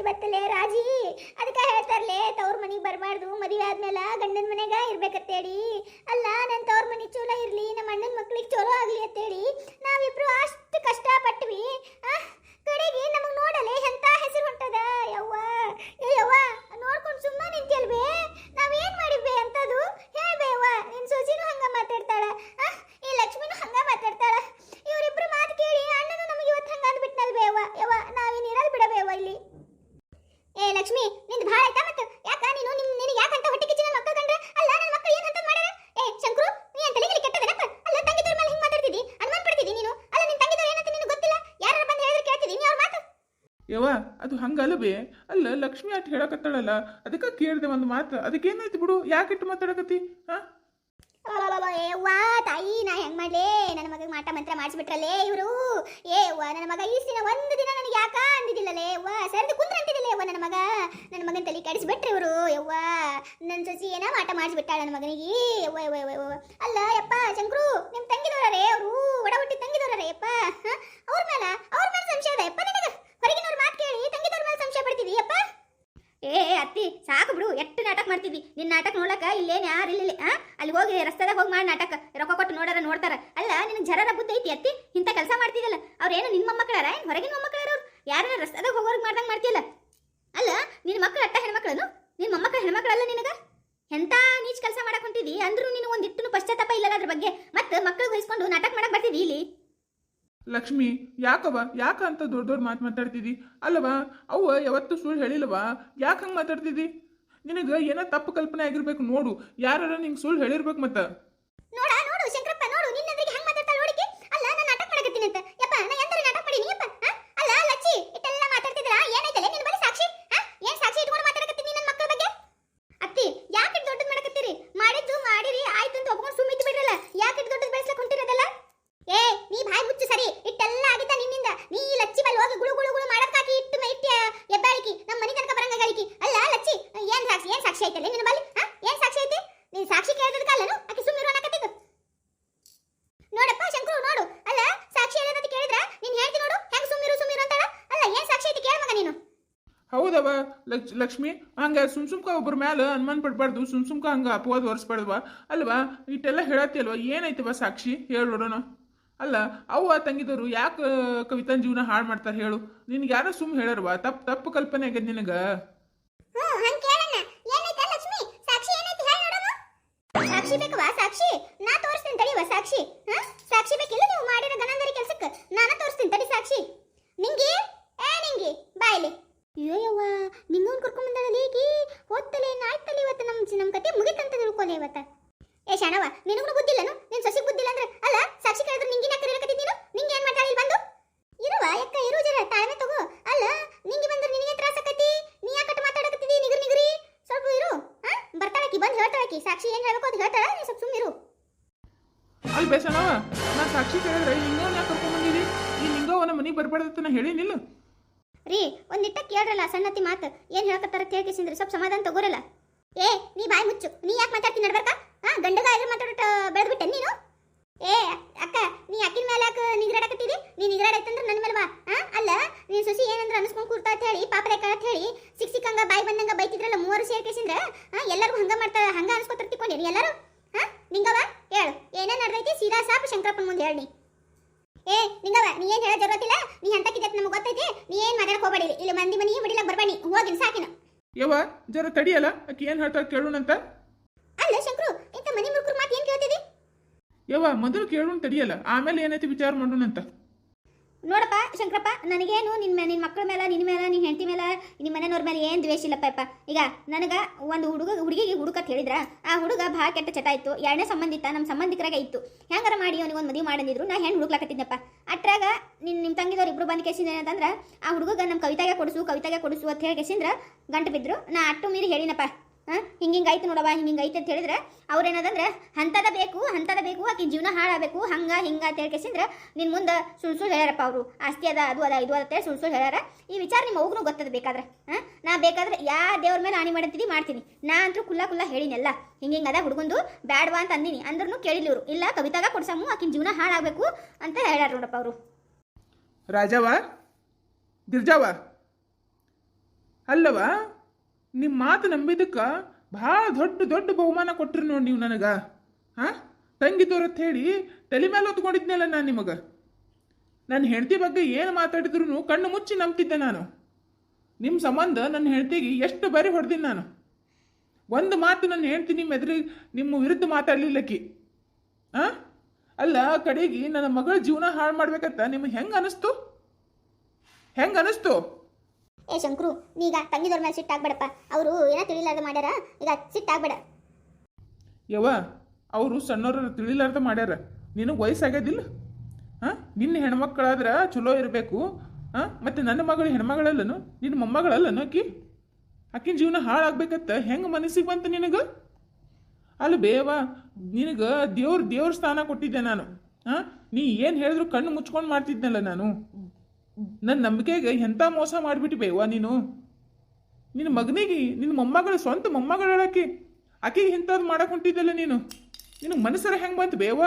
ಬತ್ತಿ ಬತ್ತಲೆ, ರಾಜಿ. ಅದಕ್ಕೆ ಹೇಳ್ತಾರಲೆ, ತವ್ರ ಮನೆಗೆ ಬರಬಾರ್ದು, ಮದುವೆ ಆದ್ಮೇಲೆ ಗಂಡನ ಮನೆಗ ಇರ್ಬೇಕತ್ತೇಳಿ. ಅಲ್ಲ ನನ್ನ ತವ್ರ ಮನೆ ಚಲೋ ಇರ್ಲಿ ನಮ್ಮ ಅಣ್ಣನ ಮಕ್ಳಿಗೆ ಚಲೋ ಆಗಲಿ ಅಂತೇಳಿ ನಾವಿಬ್ರು ಅಷ್ಟು ಕಷ್ಟಪಟ್ವಿ. ಕಡೆಗೆ ನಮಗ್ ನೋಡಲೆ ಎಂತ ಹೆಸರು ಹೊಂಟದ, ಯವ್ವ. ಏ, ಯವ್ವ ನೋಡ್ಕೊಂಡು ಸುಮ್ಮನೆ ನಿಂತಿಯಲ್ವೇ ನಾವೇನ್ ಮಾಡಿದ್ವಿ ಅಂತದು ಹೇಳ್ಬೇ ಯವ್ವ ನಿನ್ ಸೊಸಿನೂ ಹಂಗ ಮಾತಾಡ್ತಾಳ ಆ, ಈ ಲಕ್ಷ್ಮಿನೂ ಹಂಗ ಮಾತಾಡ್ತಾಳ ಇವರಿಬ್ರು ಮಾತು ಕೇಳಿ ಅಣ್ಣನು ನಮಗೆ ಇವತ್ತು ಹಂಗ ಅಂದ್ಬಿಟ್ನಲ್ವೇ ಯವ್ವ ಯವ್ವ ನಾವೇನ್ ಇರಲ್ ಬಿಡಬೇ ಯವ್ವ ಇಲ್ಲಿ ಏ ಲಕ್ಷ್ಮಿ ನಿಂದು ಭಾಳ ಆಯ್ತಾ ಮತ್ತು ಯಾಕ ನೀನು ನಿಮ್ ನಿನಗೆ ಯಾಕಂತ ಹೊಟ್ಟೆ ಕಿಚ್ಚಿ ನನ್ನ ಮಕ್ಕಳು ಕಂಡ್ರೆ ಅಲ್ಲ ನನ್ನ ಮಕ್ಕಳು ಏನ್ ಅಂತ ಮಾಡ್ಯಾರ ಏ ಶಂಕರು ನೀ ಅಂತ ತಲೆಗಿಲಿ ಕೆಟ್ಟದನಪ್ಪ ಅಲ್ಲ ತಂಗಿದವ್ರ ಮೇಲೆ ಹಿಂಗ್ ಮಾತಾಡ್ತಿದ್ದಿ ಅನುಮಾನ ಪಡ್ತಿದ್ದಿ ನೀನು ಅಲ್ಲ ನಿನ್ ತಂಗಿದವ್ರು ಏನಂತ ನಿನಗೆ ಗೊತ್ತಿಲ್ಲ ಯಾರು ಬಂದು ಹೇಳಿದ್ರೆ ಕೇಳ್ತಿದ್ದಿ ನೀ ಅವ್ರ ಮಾತು ಯವ್ವ, ಅದು ಹಂಗಲ್ಲವೇ ಅಲ್ಲ, ಲಕ್ಷ್ಮಿ ಅಟ್ ಹೇಳಕತ್ತಾಳಲ್ಲ, ಅದಕ್ಕೆ ಕೇಳಿದೆ ಒಂದು ಮಾತು, ಅದಕ್ಕೇನಾಯ್ತು ಬಿಡು, ಯಾಕೆ ಇಟ್ಟು ಮಾತಾಡಕತ್ತಿ, ಹಾ ಏ ವಾ ತಾಯಿ ನಾ ಹೆಂಗ್ ಮಾಡ್ಲೇ ನನ್ನ ಮಗ ಮಾಟ ಮಂತ್ರ ಮಾಡಿಸ್ಬಿಟ್ರಲ್ಲೇ ಇವರು ಏ ವಾ ನನ್ನ ಮಗ ಈ ದಿನ ಒಂದು ದಿನ ನನಗೆ ಯಾಕ ಅಂದಿದ್ದಿಲ್ಲಲೇ ಯವ್ವ ಸರಿದು ಕುಂದ್ರ ಅಂತಿದ್ದಿಲ್ಲ ಯವ್ವ ನನ್ನ ಮಗ ನನ್ನ ಮಗನ ತಲೆ ಕೆಡಿಸ್ಬಿಟ್ರಿ ಇವರು ಯವ್ವ ನನ್ನ ಸೊಸಿ ಏನ ಮಾಟ ಮಾಡಿಸ್ಬಿಟ್ಟಾಳ ನನ್ನ ಮಗನಿಗೆ ಯವ್ವ ಯವ್ವ ಯವ್ವ. ಅಲ್ಲ ಯಪ್ಪ ಶಂಕರು ನಿಮ್ಮ ತಂಗಿದವರೇ ಅವರು ಒಡ ಹುಟ್ಟಿ ತಂಗಿದವರೇ ಯಪ್ಪ? ಅವ್ರ ಮೇಲೆ ಅವ್ರ ಮೇಲೆ ಸಂಶಯ ಯಪ್ಪ ನಿನಗ ಹೊರಗಿನವ್ರ ಮಾತು ಕೇಳಿ, ತಂಗಿದವ್ರ ಮೇಲೆ ಸಂಶಯ ಪಡ್ತಿದಿ ಅಪ್ಪ? ಏ ಅತ್ತಿ, ಸಾಕು ಬಿಡು, ಎಷ್ಟು ನಾಟಕ ಮಾಡ್ತಿದ್ದಿ. ನಿನ್ನ ನಾಟಕ ನೋಡಕ ಇಲ್ಲೇನು ಯಾರು ಇಲ್ಲಿ ಆ? ಅಲ್ಲಿ ಹೋಗಿ ರಸ್ತೆದಾಗ ಹೋಗಿ ಮಾಡಿ ನಾಟಕ, ರೊಕ್ಕ ಕೊಟ್ಟು ನೋಡಾರ, ನೋಡ್ತಾರ. ಅಲ್ಲ, ನಿನಗೆ ಜರರ ಬುದ್ಧಿ ಐತಿ, ಅತ್ತಿ? ಇಂಥ ಕೆಲಸ ಮಾಡ್ತಿದ್ದಲ್ಲ ಅವ್ರೇನು ನಿನ್ನ ಮೊಮ್ಮಕ್ಕಳಾರ, ಏನು ಹೊರಗಿನ ಮೊಮ್ಮಕ್ಕಳಾರ ಅವ್ರು? ಯಾರ ರಸ್ತೆದಾಗ ಹೋಗೋರ್ಗೆ ಮಾಡ್ದಂಗೆ ಮಾಡ್ತಿಲ್ಲ ಅಲ್ಲ ನಿನ್ನ ಮಕ್ಕಳು ಅಟ್ಟ ಹೆಣ್ಮಕ್ಳನು? ನಿನ್ನ ಮೊಮ್ಮಕ್ಕಳ ಹೆಣ್ಮಕ್ಳಲ್ಲ ನಿನಗೆ? ಎಂಥ ನೀಚ್ ಕೆಲಸ ಮಾಡಕ್ಕೆ ಹೊಂಟಿದಿ ಅಂದ್ರೂ ನೀನು ಒಂದಿಟ್ಟು ಪಶ್ಚಾತ್ತಾಪ ಇಲ್ಲಲ್ಲ ಅದ್ರ ಬಗ್ಗೆ. ಮತ್ತೆ ಮಕ್ಕಳಿಗೆ ವಹಿಸ್ಕೊಂಡು ನಾಟಕ ಮಾಡಕ್ಕೆ ಬರ್ತಿದಿ ಇಲ್ಲಿ? ಲಕ್ಷ್ಮಿ ಯಾಕವ ಯಾಕ ಅಂತ ದೊಡ್ಡ ದೊಡ್ಡ ಮಾತು ಮಾತಾಡ್ತಿದ್ದಿ ಅಲ್ಲವ ಅವ್ವ ಯಾವತ್ತು ಸುಳ್ಳು ಹೇಳಿಲ್ಲವ ಯಾಕೆ ಹಂಗೆ ಮಾತಾಡ್ತಿದ್ದಿ ನಿನಗೆ ಏನೋ ತಪ್ಪು ಕಲ್ಪನೆ ಆಗಿರ್ಬೇಕು ನೋಡು. ಯಾರು ನಿಂಗೆ ಸುಳ್ಳು ಹೇಳಿರ್ಬೇಕು ಮತ್ತ ನೋಡ ನೋಡು ಶಂಕರಪ್ಪ ನೋಡು ನಿನ್ನಂದ್ರಿಗೆ ಹೆಂಗ್ ಮಾತಾಡ್ತಾಳ ನೋಡಿಕೆ ಅಲ್ಲ ನಾನು ನಾಟಕ ಮಾಡಕತ್ತೀನಿ ಅಂತ ಯಪ್ಪ ನಾ ಎಂತರ ನಾಟಕ ಮಾಡೀನಿ ಯಪ್ಪ ಆ? ಅಲ್ಲ ಲಚ್ಚಿ ಇಟ್ಟೆಲ್ಲ ಮಾತಾಡ್ತಿದ್ರ ಏನೈತಲ್ಲ ನಿನ್ನ ಬಳಿ ಸಾಕ್ಷಿ ಆ? ಏನ್ ಸಾಕ್ಷಿ ಇಟ್ಕೊಂಡು ಮಾತಾಡಕತ್ತೀನಿ ನನ್ನ ಮಕ್ಕಳ ಬಗ್ಗೆ ಅತ್ತಿ ಯಾಕೆ ದೊಡ್ಡದ್ ಮಾಡಕತ್ತೀರಿ ಮಾಡಿದ್ದು ಮಾಡಿರಿ ಆಯ್ತು ಅಂತ ಒಪ್ಕೊಂಡು ಸುಮ್ಮಿತ್ತು ಬಿಡ್ರಲ್ಲ ಯಾಕೆ ದೊಡ್ಡದ್ ಬೆಳೆಸ್ಲಕ್ ಹೊಂಟಿರೋದಲ್ಲ ಏ ನೀ ಬಾಯ್ ಮುಚ್ಚು ಸರಿ ಇಟ್ಟೆಲ್ಲ ಆಗಿದ್ದ ನಿನ್ನಿಂದ ನೀ ಈ ಲಚ್ಚಿ ಬಲ್ ಹೋಗಿ ಗುಳು ಗುಳು ಗುಳು ಮಾಡಕ್ಕಾಕಿ ಇಟ್ಟು ಇಟ್ಟು ಎಬ್ಬಾಳಿಕಿ ನಮ್ಮ ಮನೆ ತನಕ ಬರಂಗಾಳಿಕಿ ಅಲ್ಲ ಲಚ್ಚಿ ಏನ್ ಸಾಕ್ಷಿ ಏನ್ ಸಾಕ್ಷಿ ಐತಲ್ಲ ನಿನ್ನ ಬಲ್ಲಿ ಆ? ಏನ್ ಸಾಕ್ಷಿ ಐತಿ ಕೇಳಿದ ಸಾಕ್ಷಿ ಆಕೆ ಸುಮ್ಮನೆ ಅನ್ನಕತ್ತಿದ್ದು ನೋಡಪ್ಪ ಶಂಕರು, ನೋಡು. ಅಲ್ಲ, ಸಾಕ್ಷಿ ಹೇಳೋದಕ್ಕೆ ಕೇಳಿದ್ರ ನೀನು ಹೇಳ್ತಿ ನೋಡು. ಹೆಂಗ್ ಸುಮ್ಮಿರು ಸುಮ್ಮಿರು ಅಂತಾಳ? ಅಲ್ಲ, ಏನು ಸಾಕ್ಷಿ ಐತಿ ಕೇಳ ಮಗ ನೀನು. ಹೌದವ ಲಕ್ಷ್ ಲಕ್ಷ್ಮಿ. ಹಂಗ ಸುಮ್ ಸುಮ್ಕ ಒಬ್ಬರ ಮ್ಯಾಲ ಅನುಮಾನ ಪಡ್ಬಾರ್ದು. ಸುಮ್ ಸುಮ್ಕ ಹಂಗ ಅಪವಾದ ಹೊರಿಸ್ಬಾರ್ದವ. ಅಲ್ವಾ? ಇಟ್ಟೆಲ್ಲ ಹೇಳತ್ತಿ ಅಲ್ವಾ ಏನೈತವ ಸಾಕ್ಷಿ? ಹೇಳಿ ನೋಡೋಣ. ಅಲ್ಲ, ಅವ್ವ ತಂಗಿದವರು ಯಾಕೆ ಕವಿತಾನ್ ಜೀವನ ಹಾಳು ಮಾಡ್ತಾರೆ ಹೇಳು. ನಿನ್ಗೆ ಯಾರೋ ಸುಮ್ಮ ಹೇಳರ್ವಾ. ತಪ್ಪು ತಪ್ಪು ಕಲ್ಪನೆ ಆಗ್ಯದ ನಿನಗ. ಸಾಕ್ಷಿ, ಹಾ? ಸಾಕ್ಷಿ ಬೇಕಿಲ್ಲ ನೀವು ಮಾಡಿರೋ ಗಣಂದರಿ ಕೆಲಸಕ್ಕೆ. ನಾನು ತೋರಿಸ್ತೀನಿ, ತಡಿ ಸಾಕ್ಷಿ. ನಿಂಗೆ? ಏ, ನಿಂಗೆ ಬಾಯ್ಲಿ ಅಯ್ಯೋಯವ್ವ ನಿಂಗವ್ನು ಕರ್ಕೊಂಡ್ ಬಂದಾಳಲ್ಲ ಈಗಿ ಓದ್ತಲೆ ನಾಯ್ತಲೆ ಇವತ್ತು ನಮ್ಮ ನಮ್ಮ ಕತೆ ಮುಗಿತಂತ ತಿಳ್ಕೊಲೆ ಇವತ್ತ. ಏ ಶಾಣವ ನಿನಗೂ ಬುದ್ಧಿಲ್ಲನು ನೀನ್ ಸೊಸಿಗ್ ಬುದ್ಧಿಲ್ಲ ಅಂದ್ರೆ? ಅಲ್ಲ, ಸಾಕ್ಷಿ ಕೇಳಿದ್ರೆ ನಿಂಗಿನ ಕರೀಲಕತ್ತಿ ನೀನು? ನಿಂಗೆ ಏನು ಮಾಡ್ತಾಳೆ ಇಲ್ಲಿ ಬಂದು? ಇರುವ ಯಾಕ ಇರು ಜರ, ತಾಳ್ಮೆ ತಗೋ. ಅಲ್ಲ, ನಿಂಗೆ ಬಂದ್ರೆ ನಿನಗೆ ತ್ರಾಸ ಆಕತಿ ನೀ ಯಾಕಟ್ ಮಾತಾಡಕತ್ತಿದಿ ನಿಗರಿ ನಿಗರಿ. ಸ್ವಲ್ಪ ಇರು, ಹಾ? ಬರ್ತಾಳಕಿ, ಬಂದು ಹೇಳ್ತಾಳಕಿ. ಸಾಕ್ಷಿ ಏನು ಹೇಳಬೇಕು ಅದು ಹೇಳ್ತಾಳ ನೀ ಸ್ವಲ್ಪ ಸುಮ್ಮಿರು ಅಲ್ಲಿ ಬೇಸಣವ ನಾ ಸಾಕ್ಷಿ ಕೇಳಿದ್ರೆ ನಿಂಗವನ್ನ ಯಾಕೆ ಕರ್ಕೊಂಬಂದಿದಿ ಈ ನಿಂಗವನ ಮನೆಗೆ ಬರ್ಬಾರ್ದತ್ತ ನಾ ಹೇಳಿನಿಲ್ಲ ರೀ ಒಂದಿಟ್ಟ ಕೇಳ್ರಲ್ಲ ಸಣ್ಣತಿ ಮಾತು. ಏನ್ ಹೇಳ್ಕತ್ತಾರ ಕೇಳ್ಕೇಸಿಂದ್ರಿ ಸ್ವಲ್ಪ ಸಮಾಧಾನ ತಗೋರಲ್ಲ. ಏ, ನೀ ಬಾಯಿ ಮುಚ್ಚು. ನೀ ಯಾಕೆ ಮಾತಾಡ್ತೀನಿ ನಡ್ಬರ್ಕ? ಹಾ ಗಂಡಗ ಎಲ್ಲ ಮಾತಾಡೋಟ ಬೆಳೆದ್ಬಿಟ್ಟೆ ನೀನು? ಏ, ಅಕ್ಕ, ನೀ ಅಕ್ಕಿನ ಮೇಲೆ ಯಾಕೆ ನಿಗ್ರಾಡಕತ್ತಿದಿ? ನೀ ನಿಗ್ರಾಡೈತಂದ್ರೆ ನನ್ನ ಮೇಲೆ ಬಾ. ಹಾ ಅಲ್ಲ, ನೀನು ಸೊಸಿ ಏನಂದ್ರೆ ಅನ್ಸ್ಕೊಂಡು ಕೂರ್ತಾ ಅಂತ ಹೇಳಿ ಪಾಪ ರೇಖಾ ಅಂತ ಹೇಳಿ, ಸಿಕ್ಕ ಸಿಕ್ಕಂಗ ಬಾಯಿ ಬಂದಂಗ ಬೈತಿದ್ರಲ್ಲ ಮೂವರು ಸೇರ್ಕೇಸಿಂದ್ರೆ ಹಾ ಎಲ್ಲರಿಗೂ ಹಂಗ ಮಾಡ್ತಾ, ಹಂಗ ಅನ್ಸ್ಕೊತಾರ ತಿಕ್ಕೊಂಡೇನಿ ಎಲ್ಲರೂ? ಹಾ ನಿಂಗವ ಏನೇ ನಡೆದೈತಿ ಸೀದಾ ಸಾಪ್ ಶಂಕರಪ್ಪನ ಮುಂದೆ ಹೇಳಿ ಏ ನಿಂಗವ ನೀ ಏನ್ ಹೇಳೋ ಜರೂರತಿಲ್ಲ ನೀ ಅಂತಕ್ಕಿದ್ದ ನಮಗೆ ಗೊತ್ತೈತಿ? ನೀ ಏನ್ ಮಾತಾಡಕ್ ಹೋಗಬೇಡಿ ಇಲ್ಲಿ ಮಂದಿ ಮನಿ ಬಿಡಿಲ್ಲ ಬರಬೇಡಿ. ಹೋಗಿನ ಸಾಕಿನ. ಯವ್ವ ಜರ ತಡಿಯಲ್ಲ? ಆಕಿ ಏನು ಕೇಳೋಣ ಅಂತ ಅಲ್ಲ ಶಂಕರು ಇಂಥ ಮನಿ ಮುರುಕರು ಮಾತು ಏನ್ ಕೇಳ್ತಿದಿ? ಯವ್ವ ಮೊದಲು ಕೇಳೋಣ ತಡಿಯಲ್ಲ. ಆಮೇಲೆ ಏನೈತಿ ವಿಚಾರ ಮಾಡೋಣಂತ? ನೋಡಪ್ಪ, ಶಂಕರಪ್ಪ, ನನಗೇನು ನಿನ್ನ ನಿನ್ನ ಮಕ್ಕಳ ಮೇಲೆ ನಿನ್ನ ಮೇಲೆ ನಿನ್ನ ಹೆಂಡತಿ ಮೇಲೆ ನಿಮ್ಮ ಮನೆಯವ್ರ ಮೇಲೆ ಏನು ದ್ವೇಷ ಇಲ್ಲಪ್ಪ ಈಗ ನನಗೆ ಒಂದು ಹುಡುಗ ಹುಡುಗಿಗೆ ಹುಡುಕತ್ ಹೇಳಿದ್ರ, ಆ ಹುಡುಗ ಭಾಳ ಕೆಟ್ಟ ಚಟ ಇತ್ತು, ಎರಡನೇ ಸಂಬಂಧಿತ ನಮ್ಮ ಸಂಬಂಧಿಕರಾಗ ಇತ್ತು. ಹೆಂಗಾರ ಮಾಡಿ ಅವನಿಗೆ ಒಂದು ಮದುವೆ ಮಾಡಂದಿದ್ರು, ನಾ ಹೆಣ್ಣು ಹುಡುಕ್ಲಾಕತ್ತಿದ್ದಪ್ಪ ಅಟ್ರಾಗ ನಿನ್ನ ನಿಮ್ಮ ತಂಗಿದವ್ರು ಇಬ್ಬರು ಬಂದು ಕೇಸಿಂದ ಏನಂತಂದ್ರೆ, ಆ ಹುಡುಗ ನಮ್ಮ ಕವಿತಾಗೆ ಕೊಡಿಸು ಕವಿತಾಗೆ ಕೊಡಿಸು ಅಂತ ಹೇಳಿ ಕೇಸಿಂದ್ರೆ ಗಂಟು ಬಿದ್ರು. ನಾ ಅಟ್ಟು ಮೀರಿ ಹೇಳಿನಪ್ಪ. ಹಾಂ? ಹಿಂಗೆ ಐತೆ ನೋಡವ ಹಿಂಗೆ ಐತೆ ಅಂತ ಹೇಳಿದ್ರೆ ಅವ್ರು ಏನದಂದ್ರೆ ಹಂತದ ಬೇಕು ಹಂತದ ಬೇಕು, ಆಕಿ ಜೀವನ ಹಾಳಾಗಬೇಕು, ಹಂಗ ಹಿಂಗ ಅಂತ ಹೇಳ್ಕೇಸಿಂದ್ರ ನಿನ್ ಮುಂದೆ ಸುಳ್ಳು ಸುಳ್ಳು ಹೇಳ್ಯಾರಪ್ಪ ಅವರು. ಆಸ್ತಿ ಅದ, ಅದು ಅದ, ಇದು ಅದ ಸುಳ್ ಸುಳ್ಳು ಸುಳ್ಳು ಹೇಳ್ಯಾರ. ಈ ವಿಚಾರ ನಿಮ್ಮ ಅವ್ಗೂ ಗೊತ್ತದ ಬೇಕಾದ್ರೆ. ನಾ ಬೇಕಾದ್ರೆ ಯಾ ದೇವ್ರ ಮೇಲೆ ಹಾನಿ ಮಾಡ್ತೀನಿ ಮಾಡ್ತೀನಿ. ನಾ ಅಂತೂ ಕುಲ್ಲ ಕುಲ್ಲ ಹೇಳಿನಲ್ಲ ಹಿಂಗೆ ಹಿಂಗೆ ಅದ ಹುಡುಗಂದು, ಬ್ಯಾಡ್ವಾ ಅಂತ ಅಂದಿನಿ. ಅಂದ್ರೂ ಕೇಳಿಲ್ಲ ಇವರು. ಇಲ್ಲ, ಕವಿತಾಗ ಕೊಡ್ಸಮ್ಮು, ಆಕಿನ ಜೀವನ ಹಾಳಾಗಬೇಕು ಅಂತ ಹೇಳ್ಯಾರ ನೋಡಪ್ಪ ಅವರು. ರಾಜವ ಗಿರ್ಜಾವ ಅಲ್ಲವಾ ನಿಮ್ಮ ಮಾತು ನಂಬಿದಕ್ಕೆ ಭಾಳ ದೊಡ್ಡ ದೊಡ್ಡ ಬಹುಮಾನ ಕೊಟ್ಟರು ನೋಡಿ ನೀವು ನನಗೆ. ಹಾಂ ತಂಗಿದ್ದವ್ರತ್ ಹೇಳಿ ತಲೆ ಮೇಲೆ ಹೊತ್ಕೊಂಡಿದ್ನಲ್ಲ ನಾನು ನಿಮಗೆ. ನನ್ನ ಹೆಂಡತಿ ಬಗ್ಗೆ ಏನು ಮಾತಾಡಿದ್ರು ಕಣ್ಣು ಮುಚ್ಚಿ ನಂಬ್ತಿದ್ದೆ ನಾನು. ನಿಮ್ಮ ಸಂಬಂಧ ನನ್ನ ಹೆಂಡತಿಗೆ ಎಷ್ಟು ಬಾರಿ ಹೊಡೆದಿನಿ ನಾನು. ಒಂದು ಮಾತು ನನ್ನ ಹೆಂಡತಿ ನಿಮ್ಮ ಎದುರು ನಿಮ್ಮ ವಿರುದ್ಧ ಮಾತಾಡಲಿಲ್ಲಕ್ಕಿ. ಹಾಂ ಅಲ್ಲ ಕಡೆಗೆ ನನ್ನ ಮಗಳ ಜೀವನ ಹಾಳು ಮಾಡ್ಬೇಕಂತ ನಿಮಗೆ ಹೆಂಗೆ ಅನಿಸ್ತು? ಹೆಂಗೆ ಅನಿಸ್ತು? ಏ ಶಂಕರು ನೀಗ ತಂಗಿದವ್ರ ಮೇಲೆ ಸಿಟ್ಟಾಗ್ಬೇಡಪ್ಪ ಅವರು ಏನೋ ತಿಳಿಲಾರ್ದ ಮಾಡ್ಯಾರ, ಈಗ ಸಿಟ್ಟಾಗ್ಬೇಡ ಯವ್ವ, ಅವರು ಸಣ್ಣವ್ರ ತಿಳಿಲಾರ್ದ ಮಾಡ್ಯಾರ. ನಿನಗೆ ವಯಸ್ಸಾಗ್ಯದಿಲ್ಲ? ಹಾಂ? ನಿನ್ನ ಹೆಣ್ಮಕ್ಳಾದ್ರೆ ಚಲೋ ಇರಬೇಕು. ಹಾಂ? ಮತ್ತು ನನ್ನ ಮಗಳು ಹೆಣ್ಮಗಳಲ್ಲನು? ನಿನ್ನ ಮೊಮ್ಮಗಳಲ್ಲನು ಆಕಿ ಆಕಿನ ಜೀವನ ಹಾಳಾಗ್ಬೇಕತ್ತ ಹೆಂಗೆ ಮನಸ್ಸಿಗೆ ಬಂತು ನಿನಗೆ? ಅಲ್ಲ ಬೇವ, ನಿನಗೆ ದೇವ್ರ ದೇವ್ರ ಸ್ಥಾನ ಕೊಟ್ಟಿದ್ದೆ ನಾನು. ಹಾಂ? ನೀ ಏನು ಹೇಳಿದ್ರು ಕಣ್ಣು ಮುಚ್ಕೊಂಡು ಮಾಡ್ತಿದ್ನಲ್ಲ ನಾನು. ನನ್ನ ನಂಬಿಕೆಗೆ ಎಂಥ ಮೋಸ ಮಾಡಿಬಿಟ್ಟು ಬೇವಾ ನೀನು? ನಿನ್ನ ಮಗನಿಗೆ ನಿನ್ನ ಮೊಮ್ಮಗಳ ಸ್ವಂತ ಮೊಮ್ಮಗಳು ಆಕಿ ಆಕೆಗೆ ಇಂಥದ್ದು ಮಾಡಕ್ ಹೊಂಟಿದ್ದಲ್ಲ ನೀನು? ನಿನ್ನ ಮನಸ್ಸರ ಹೆಂಗೆ ಬಂತು ಬೇವ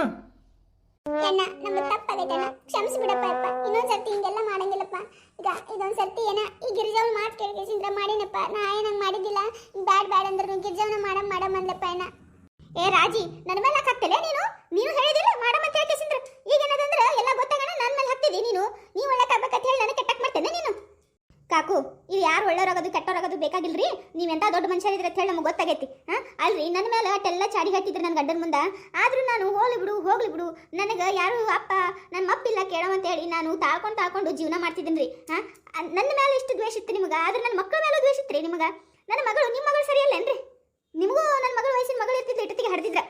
ಅಣ್ಣ ನಮ್ಮ ತಪ್ಪಾಗೈತಣ್ಣ. ಕ್ಷಮಿಸಿ ಬಿಡಪ್ಪ ಅಪ್ಪ. ಇನ್ನೊಂದ್ ಸರ್ತಿ ಮಾಡಂಗಿಲ್ಲಪ್ಪ. ಈಗ ಇದೊಂದ್ ಸರ್ತಿ ಏನ, ಈ ಗಿರಿಜಾವ್ ಮಾತು ಕೇಳಿಸಿಂದ್ರ ಮಾಡಿನಪ್ಪ? ನಾ ಏನಂಗ್ ಮಾಡಿದ್ದಿಲ್ಲ? ಬ್ಯಾಡ್ ಬ್ಯಾಡ್ ಅಂದ್ರು ಗಿರಿಜಾವನ ಮಾಡಮ್ ಮಾಡಮ್ ಅಂದಪ್ಪ ಅಣ್ಣ. ಏ ರಾಜಿ ನನ್ನ ಮೇಲೆ ಹಾಕ್ತಲೆ ನೀನು? ನೀನು ಹೇಳಿದಿಲ್ಲ ಮಾಡಮ್ಮ ಅಂತ ಹೇಳ್ಕೇಸಿಂದ್ರ ಈಗ ಏನದಂದ್ರೆ, ಎಲ್ಲ ಗೊತ್ತಾಗಣ ನನ್ನ ಮೇಲೆ ಹಾಕ್ತಿದಿ ನೀನು ನೀವು ಒಳ್ಳೇಕಾಗ್ಬೇಕಂತ ಹೇಳಿ ನನಗೆ ಕೆಟ್ಟಕ್ ಮಾಡ್ತೇನೆ ನೀನು ಕಾಕು ಇವ್ ಯಾರು ಒಳ್ಳೆಯವ್ರಾಗೋದು, ಕೆಟ್ಟವರಾಗೋದು ಬೇಕಾಗಿಲ್ರಿ? ನೀವೆಂಥ ದೊಡ್ಡ ಮನುಷ್ಯರಿದ್ರೆ ಅಂತ ಹೇಳಿ ನಮಗೆ ಗೊತ್ತಾಗೈತಿ, ಹಾ? ಅಲ್ರಿ ನನ್ನ ಮೇಲೆ ಅಟ್ಟೆಲ್ಲ ಚಾಡಿ ಹಾಕಿದ್ರು ನನ್ನ ಗಂಡನ ಮುಂದೆ. ಆದ್ರೂ ನಾನು ಹೋಗ್ಲಿ ಬಿಡು ಹೋಗ್ಲಿ ಬಿಡು. ನನಗೆ ಯಾರು ಅಪ್ಪ ನನ್ನ ಮಪ್ಪಿಲ್ಲ ಹೇಳಿ ನಾನು ತಾಳ್ಕೊಂಡು ತಾಳ್ಕೊಂಡು ಜೀವನ ಮಾಡ್ತಿದ್ದೀನಿ ರೀ ಹಾಂ ನನ್ನ ಮೇಲೆ ಇಷ್ಟು ದ್ವೇಷ ಇತ್ತು ನಿಮಗೆ? ಆದ್ರೆ ನನ್ನ ಮಕ್ಕಳ ಮೇಲೆ ದ್ವೇಷ ಇತ್ತು ರೀ ನಿಮಗೆ? ನನ್ನ ಮಗಳು ನಿಮ್ಮ ಮಗಳು ಸರಿಯಲ್ಲೇನ್ರಿ ನಿಮಗೂ ನನ್ನ ಮಗಳ ವಯಸ್ಸಿನ ಮಗಳು ಇರ್ತಿದ್ಲು ಇಟ್ಟಿಗೆ ಹಡ್ದಿದ್ರ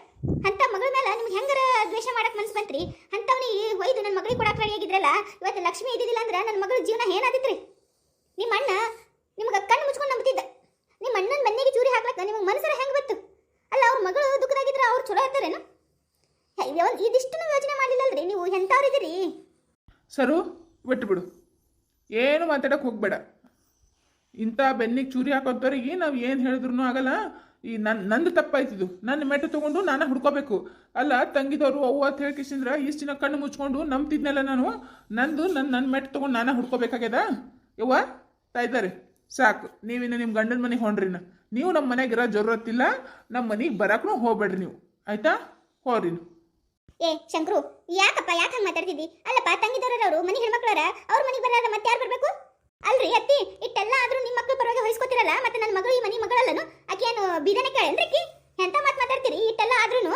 ಅಂತ ಮಗಳ ಮೇಲೆ ನಿಮ್ಗೆ ಹೆಂಗಾರ ದ್ವೇಷ ಮಾಡಕ್ ಮನ್ಸು ಬಂತ್ರಿ? ಅಂತವನಿಗೆ ಒಯ್ದು ನನ್ನ ಮಗಳಿಗೆ ಕೊಡಕ್ಕೆ ರೆಡಿ ಆಗಿದ್ರಲ್ಲ, ಇವತ್ತು ಲಕ್ಷ್ಮಿ ಇದ್ದಿದ್ದಿಲ್ಲ ಅಂದ್ರೆ ನನ್ನ ಮಗಳ ಜೀವನ ಏನಾದಿತ್ರಿ? ನಿಮ್ಮ ಅಣ್ಣ ನಿಮ್ಗೆ ಕಣ್ಣು ಮುಚ್ಕೊಂಡು ನಂಬುತ್ತಿದ್ದ ನಿಮ್ಮ ಅಣ್ಣನ ಮನೆಗೆ ಚೂರಿ ಹಾಕ್ಲಕ್ಕ ನಿಮಗೆ ಮನಸ್ಸರ ಹೆಂಗೆ ಬಂತು ಅಲ್ಲ, ಅವ್ರ ಮಗಳು ದುಃಖದಾಗಿದ್ರೆ ಅವ್ರು ಚಲೋ ಇರ್ತಾರೇನು? ಇದಿಷ್ಟು ಯೋಚನೆ ಮಾಡಲಿಲ್ಲಲ್ರಿ, ನೀವು ಎಂಥವ್ರಿದ್ದೀರಿ ಸರು, ಬಿಟ್ಟು ಬಿಡು. ಏನು ಮಾತಾಡಕ್ಕೆ ಹೋಗ್ಬೇಡ. ಇಂಥ ಬೆನ್ನಿಗೆ ಚೂರಿ ಹಾಕೋಂಥವ್ರಿಗೆ ನಾವು ಏನು ಹೇಳಿದ್ರು ಆಗಲ್ಲ. ಈ ನನ್ನ ನಂದು ತಪ್ಪಾಯ್ತಿದ್ದು ನನ್ನ ಮೆಟ್ಟು ತೊಗೊಂಡು ನಾನು ಹುಡ್ಕೋಬೇಕು. ಅಲ್ಲ, ತಂಗಿದವರು ಅವ್ವ ಅಂತ ಹೇಳ್ಕಿಸಿದ್ರ ಇಷ್ಟು ದಿನ ಕಣ್ಣು ಮುಚ್ಕೊಂಡು ನಂಬ್ತಿದ್ನಲ್ಲ ನಾನು. ನಂದು ನನ್ನ ನನ್ನ ಮೆಟ್ಟು ತೊಗೊಂಡು ನಾನು ಹುಡ್ಕೋಬೇಕಾಗ್ಯದ? ಯವ್ವ? ತಾಯ್ತಾರೆ ಸಾಕು. ನೀವಿನ್ನು ನಿಮ್ಮ ಗಂಡನ ಮನೆಗೆ ಹೊಂಡ್ರಿನ ನೀವು ನಮ್ಮ ಮನೆಗೆ ಇರೋ ಜರೂರತ್ತಿಲ್ಲ ನಮ್ಮ ಮನೆಗೆ ಬರಕ್ಕೂ ಹೋಗ್ಬೇಡ್ರಿ ನೀವು. ಆಯ್ತಾ? ಹೋರಿ ಏ ಶಂಕ್ರು ಯಾಕಪ್ಪ ಯಾಕೆ ಹಂಗೆ ಮಾತಾಡ್ತಿದ್ದಿ? ಅಲ್ಲಪ್ಪ ಅವರು ಮನೆ ಹೆಣ್ಮಕ್ಳರ? ಅವ್ರ ಮನೆಗೆ ಬರಲಾರ ಮತ್ತೆ ಯಾರು ಬರಬೇಕು? ಅಲ್ರಿ ಅತ್ತಿ ಇಟ್ಟೆಲ್ಲ ಆದ್ರೂ ನಿಮ್ಮ ಮಕ್ಳು ಪರವಾಗಿ ಹೊಯ್ಸ್ಕೊತಿರಲ್ಲ ಮತ್ತೆ ನನ್ನ ಮಗಳು ಈ ಮನೆ ಮಗಳಲ್ಲನು? ಆಕೆ ಏನು ಬೀದನೆ ಕೇಳೇನ್ರಿ ಆಕಿ? ಎಂತ ಮಾತು ಮಾತಾಡ್ತೀರಿ? ಇಟ್ಟೆಲ್ಲ ಆದ್ರೂ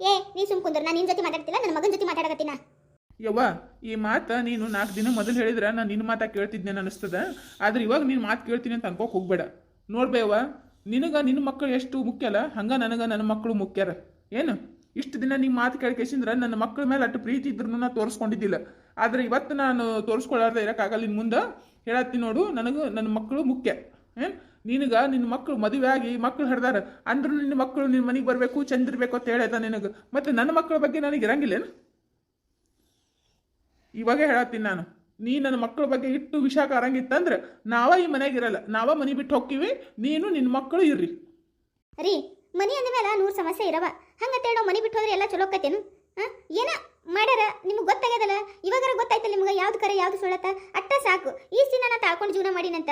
ಏ ನೀ ಸುಮ್ ಕುಂದ್ರು ನಾನು ನಿನ್ನ ಜೊತೆ ಮಾತಾಡ್ತಿಲ್ಲ ನನ್ನ ಮಗನ ಜೊತೆ ಮಾತಾಡಕತ್ತಿನ? ಯವ್ವ ಈ ಮಾತು ನೀನು ನಾಲ್ಕು ದಿನ ಮೊದಲು ಹೇಳಿದ್ರೆ, ನಾನು ನಿನ್ನ ಮಾತಾ ಕೇಳ್ತಿದ್ದೆ ಅನಿಸ್ತದ ಆದ್ರೆ ಇವಾಗ ನೀನು ಮಾತು ಕೇಳ್ತೀನಿ ಅಂತ ಅನ್ಕೋಕ್ ಹೋಗ್ಬೇಡ. ನೋಡ್ಬೇವ ನಿನಗ ನಿನ್ನ ಮಕ್ಕಳು ಎಷ್ಟು ಮುಖ್ಯಲ್ಲ ಹಂಗೆ ನನಗೆ ನನ್ನ ಮಕ್ಕಳು ಮುಖ್ಯರ. ಏನು? ಇಷ್ಟು ದಿನ ನಿಮ್ಮ ಮಾತು ಕೇಳ್ಕೇಸಿಂದ್ರೆ ನನ್ನ ಮಕ್ಕಳ ಮೇಲೆ ಅಷ್ಟು ಪ್ರೀತಿ ಇದ್ರು ನಾನು ತೋರಿಸ್ಕೊಂಡಿದ್ದಿಲ್ಲ. ಆದ್ರೆ ಇವತ್ತು ನಾನು ತೋರಿಸ್ಕೊಳ್ಳಾರ್ದೆ ಇರೋಕ್ಕಾಗಲ್ಲ ಇನ್ನು ಮುಂದೆ. ಹೇಳತ್ತೀನಿ ನೋಡು, ನನಗೆ ನನ್ನ ಮಕ್ಕಳು ಮುಖ್ಯ. ಏನು? ನಿನಗ ನಿನ್ನ ಮಕ್ಕಳು ಮದುವೆ ಆಗಿ ಮಕ್ಕಳು ಹಿಡ್ದಾರ ಅಂದ್ರೂ ನಿನ್ನ ಮಕ್ಕಳು ನಿನ್ನ ಮನೆಗೆ ಬರಬೇಕು, ಚಂದಿರಬೇಕು ಅಂತ ಹೇಳ್ದ ನಿನಗೆ. ಮತ್ತೆ ನನ್ನ ಮಕ್ಕಳ ಬಗ್ಗೆ ನನಗೆ ಇರಂಗಿಲ್ಲೇನು? ಇವಾಗ ಹೇಳತ್ತೀನಿ ನಾನು. ನೀ ನನ್ನ ಮಕ್ಕಳ ಬಗ್ಗೆ ಇಟ್ಟು ವಿಷ ಕಾರಂಗಿತ್ತಂದ್ರೆ ನಾವ ಈ ಮನೆಗೆ ಇರಲ್ಲ ನಾವ ಮನೆ ಬಿಟ್ಟು ಹೋಗ್ತೀವಿ. ನೀನು ನಿನ್ನ ಮಕ್ಕಳು ಇರ್ರಿ. ರೀ, ಮನಿ ಅಂದ ಮೇಲೆ ನೂರು ಸಮಸ್ಯೆ ಇರವ. ಹಂಗಂತೇಳಿ ನಾವು ಮನಿ ಬಿಟ್ಟು ಹೋದ್ರೆ ಎಲ್ಲ ಚಲೋ ಆಕತ್ತೇನು ಹಾಂ ಏನ ಮಾಡ್ಯಾರ? ನಿಮ್ಗೆ ಗೊತ್ತಾಗ್ಯದಲ್ಲ? ಇವಾಗಾರ ಗೊತ್ತಾಯ್ತಲ್ಲ ನಿಮ್ಗೆ ಯಾವ್ದು ಕರೆ, ಯಾವ್ದು ಸುಳ್ಳತ್ತ? ಅಟ್ಟ ಸಾಕು. ಈ ದಿನ ನಾ ತಾಳ್ಕೊಂಡು ಜೀವನ ಮಾಡಿನಂತ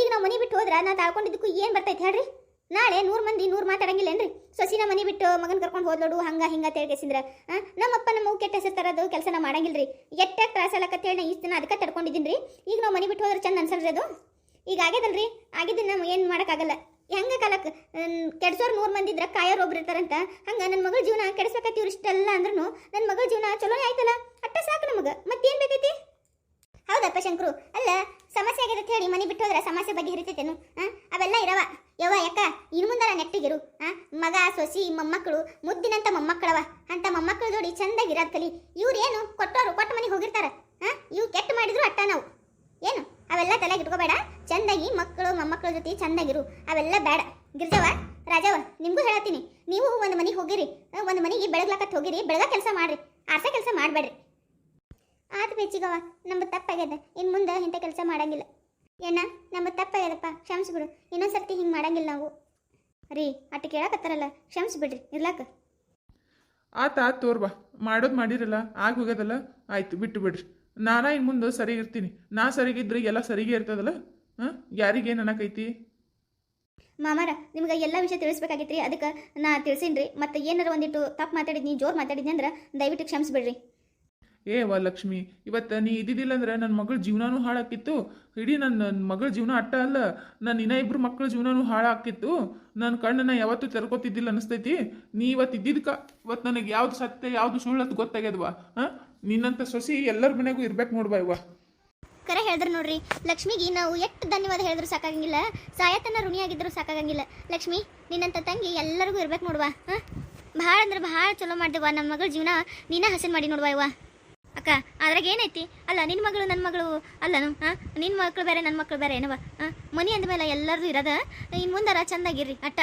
ಈಗ ನಾವು ಮನಿ ಬಿಟ್ಟು ಹೋದ್ರ ನಾ ತಾಳ್ಕೊಂಡಿದ್ದಕ್ಕೂ ಏನು ಬರ್ತೈತೆ ಹೇಳ್ರಿ? ನಾಳೆ ನೂರು ಮಂದಿ ನೂರು ಮಾತಾಡಂಗಿಲ್ಲೇನ್ರಿ ಸೊಸಿನ ಮನೆ ಬಿಟ್ಟು ಮಗನ ಕರ್ಕೊಂಡು ಹೋದ್ಲೋಡು ಹಂಗ ಹಿಂಗ ತೇಳ್ಗೆಸಿದ್ರ ನಮ್ಮಪ್ಪ ನಮ್ಮ ಕೆಟ್ಟ ಹೆಸರು ತರೋದು ಕೆಲಸನ ಮಾಡಂಗಿಲ್ರಿ. ಎಟ್ಟ ತ್ರಾಸ ಹೇಳಿ ಇಷ್ಟು ದಿನ ಅದಕ್ಕೆ ತಡ್ಕೊಂಡಿದ್ದೀನಿ ರೀ ಈಗ ನಾವು ಮನೆ ಬಿಟ್ಟು ಹೋದ್ರೆ ಚಂದ ಅನ್ಸಲ್ರಿ ಅದು? ಈಗ ಆಗ್ಯದಲ್ರಿ? ಆಗಿದ್ದನ್ನ ನಾವು ಏನು ಮಾಡೋಕ್ಕಾಗಲ್ಲ. ಹೆಂಗ ಕಾಲಕ್ಕೆ ಕೆಡ್ಸೋರು ನೂರು ಮಂದಿ ಇದ್ರ ಕಾಯೋರು ಒಬ್ರು ಇರ್ತಾರಂತ. ಹಂಗ ನನ್ನ ಮಗಳ ಜೀವನ ಕೆಡಿಸ್ಬೇಕತ್ತೀವ್ರಿ ಇಷ್ಟೆಲ್ಲ ಅಂದ್ರೂ ನನ್ನ ಮಗಳ ಜೀವನ ಚಲೋನೇ ಆಯ್ತಲ್ಲ? ಅಟ್ಟ ಸಾಕು ನಮಗೆ. ಮತ್ತೇನು ಬೇಕೈತಿ? ಹೌದಪ್ಪ ಶಂಕರು. ಅಲ್ಲ ಅಂತ ಹೇಳಿ ಮನೆ ಬಿಟ್ಟು ಹೋದ್ರೆ ಸಮಸ್ಯೆ ಬಗ್ಗೆ ಹಿರಿತೈತೇನು ಹಾಂ ಅವೆಲ್ಲ ಇರವ. ಯವ್ವ, ಯಾಕ? ಇನ್ನು ಮುಂದಾರ ನೆಟ್ಟಿಗಿರು ಮಗ, ಸೊಸಿ, ಮೊಮ್ಮಕ್ಕಳು, ಮುದ್ದಿನಂತ ಮೊಮ್ಮಕ್ಕಳವ. ಅಂತ ಮೊಮ್ಮಕ್ಕಳು ಜೋಡಿ ಚಂದಾಗಿರೋದು ಕಲಿ. ಇವ್ರೇನು ಕೊಟ್ಟೋರು ಕೊಟ್ಟ ಮನೆಗೆ ಹೋಗಿರ್ತಾರ. ಹಾಂ ಇವು ಕೆಟ್ಟ ಮಾಡಿದ್ರು ಅಟ್ಟ ನಾವು. ಏನು? ಅವೆಲ್ಲ ತಲೆಗೆ ಇಟ್ಕೋಬೇಡ. ಚಂದಾಗಿ ಮಕ್ಕಳು, ಮೊಮ್ಮಕ್ಕಳ ಜೊತೆ ಚಂದಾಗಿರು ಅವೆಲ್ಲ ಬೇಡ. ಗಿರ್ಜವ ರಾಜವ ನಿಮಗೂ ಹೇಳತ್ತೀನಿ. ನೀವು ಒಂದು ಮನೆಗೆ ಹೋಗಿರಿ. ಒಂದು ಮನೆಗೆ ಬೆಳಗ್ಲಾಕತ್ ಹೋಗಿರಿ. ಬೆಳಗ ಕೆಲಸ ಮಾಡ್ರಿ. ಆರ್ಸ ಕೆಲಸ ಮಾಡಬೇಡ್ರಿ. ಆತ ಬೇಚಿಗವ ನಮ್ಮ ತಪ್ಪಾಗ್ಯದ. ಇನ್ನು ಮುಂದೆ ಇಂಥ ಕೆಲಸ ಮಾಡಂಗಿಲ್ಲ. ಏನ? ನಮ್ಮ ತಪ್ಪಾಗ್ಯದಪ್ಪ. ಕ್ಷಮಿಸ್ಬಿಡು. ಇನ್ನೊಂದು ಸರ್ತಿ ಹಿಂಗೆ ಮಾಡಂಗಿಲ್ಲ ನಾವು. ರೀ ಅಟ್ಟು ಕೇಳಕತ್ತಾರಲ್ಲ. ಕ್ಷಮಿಸ್ಬಿಡ್ರಿ. ಇರ್ಲಾಕ. ಆತ ತೋರ್ ತೋರ್ಬಾ ಮಾಡೋದು ಮಾಡಿರಲ್ಲ. ಆಗ ಹೋಗ್ಯದಲ್ಲ. ಆಯ್ತು ಬಿಟ್ಟು ಬಿಡ್ರಿ. ನಾನಾ ಇನ್ನು ಮುಂದೆ ಸರಿ ಇರ್ತೀನಿ. ನಾ ಸರಿಗಿದ್ರೆ ಎಲ್ಲ ಸರಿಗೆ ಇರ್ತದಲ್ಲ? ಯಾರಿಗೆ ಯಾರಿಗೇನು ಅನ್ನಕೈತಿ ಮಾಮಾರ ನಿಮ್ಗೆ ಎಲ್ಲ ವಿಷಯ ತಿಳಿಸ್ಬೇಕಾಗಿತ್ರಿ. ಅದಕ್ಕೆ ನಾ ತಿಳಿಸೀನಿ ರೀ ಮತ್ತು ಏನಾರ ಒಂದಿಟ್ಟು ತಪ್ಪು ಮಾತಾಡಿದ್ನಿ ಜೋರು ಮಾತಾಡಿದ್ನಿ ಅಂದ್ರೆ ದಯವಿಟ್ಟು ಕ್ಷಮಿಸ್ಬಿಡ್ರಿ. ಏ ವಾ ಲಕ್ಷ್ಮಿ ಇವತ್ತು ನೀ ಇದ್ದಿದ್ದಿಲ್ಲ ಅಂದ್ರೆ ನನ್ನ ಮಗಳ ಜೀವನನೂ ಹಾಳಾಕಿತ್ತು ಇಡೀ ನನ್ನ ನನ್ನ ಮಗಳ ಜೀವನ ಅಟ್ಟ ಅಲ್ಲ ನನ್ನ ಇನ್ನ ಇಬ್ರು ಮಕ್ಕಳ ಜೀವನನೂ ಹಾಳಾಕಿತ್ತು ನನ್ನ ಕಣ್ಣನ್ನ ಯಾವತ್ತೂ ತೆರ್ಕೋತಿದ್ದಿಲ್ಲ ಅನಿಸ್ತೈತಿ. ನೀ ಇವತ್ತು ಇದ್ದಿದ್ಕ ಇವತ್ತು ನನಗೆ ಯಾವ್ದು ಸತ್ಯ, ಯಾವ್ದು ಸುಳ್ಳು ಅಂತ ಗೊತ್ತಾಗ್ಯದವಾ, ಹಾಂ? ನಿನ್ನಂಥ ಸೊಸಿ ಎಲ್ಲರ ಮನೆಗೂ ಇರ್ಬೇಕು ನೋಡ್ಬಾ ಇವ ಕರೆ ಹೇಳಿದ್ರು ನೋಡ್ರಿ, ಲಕ್ಷ್ಮಿಗೆ ನಾವು ಎಷ್ಟು ಧನ್ಯವಾದ ಹೇಳಿದ್ರು ಸಾಕಾಗಂಗಿಲ್ಲ, ಸಾಯತನ ಋಣಿಯಾಗಿದ್ರು ಸಾಕಾಗಂಗಿಲ್ಲ. ಲಕ್ಷ್ಮಿ, ನಿನ್ನಂತ ತಂಗಿ ಎಲ್ಲರಿಗೂ ಇರ್ಬೇಕು ನೋಡುವ, ಹಾಂ? ಭಾಳ ಅಂದ್ರೆ ಭಾಳ ಚಲೋ ಮಾಡ್ದೇವ ನಮ್ಮ ಮಗಳ ಜೀವನ ನೀನ ಹಸನ್ ಮಾಡಿ ನೋಡುವ ಇವ ಅಕ್ಕ, ಅದ್ರಾಗ ಏನೈತಿ? ಅಲ್ಲ ನಿನ್ನ ಮಗಳು ನನ್ನ ಮಗಳು ಅಲ್ಲನು ಹಾಂ ನಿನ್ನ ಮಕ್ಕಳು ಬೇರೆ ನನ್ನ ಮಕ್ಕಳು ಬೇರೆ, ಏನವ? ಹಾಂ ಮನಿ ಅಂದಮೇಲೆ ಎಲ್ಲರದು ಇರೋದ? ಇನ್ನು ಮುಂದಾರ ಚಂದಾಗಿರ್ರಿ ಅಟ್ಟ.